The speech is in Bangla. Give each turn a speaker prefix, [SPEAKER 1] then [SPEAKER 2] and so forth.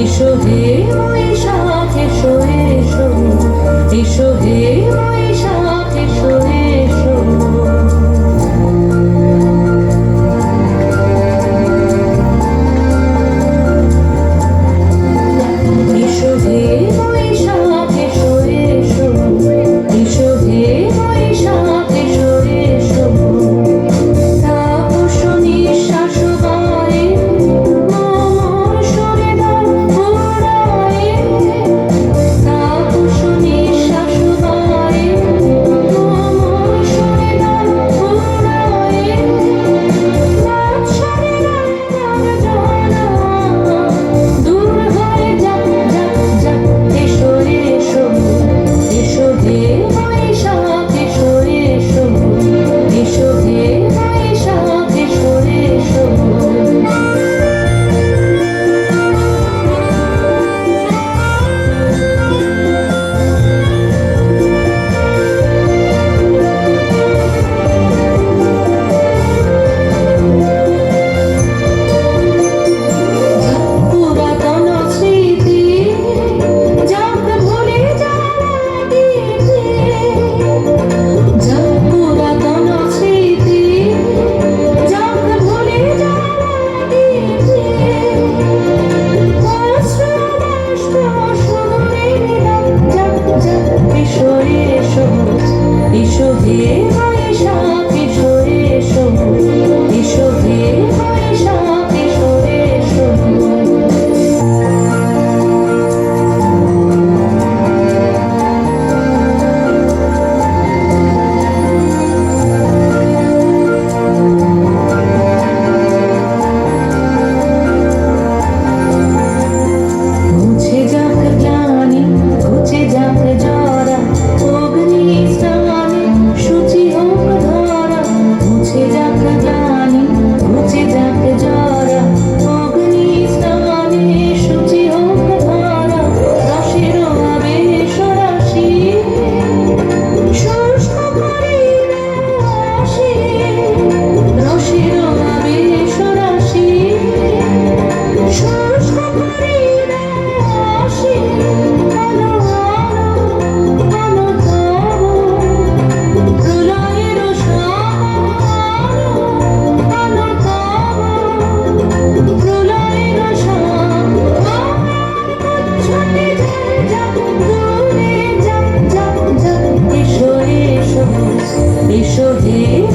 [SPEAKER 1] এসো হে এসো এসো। এসো হে ঈশ্বরী এসো ঈশ্বর হে বিষধে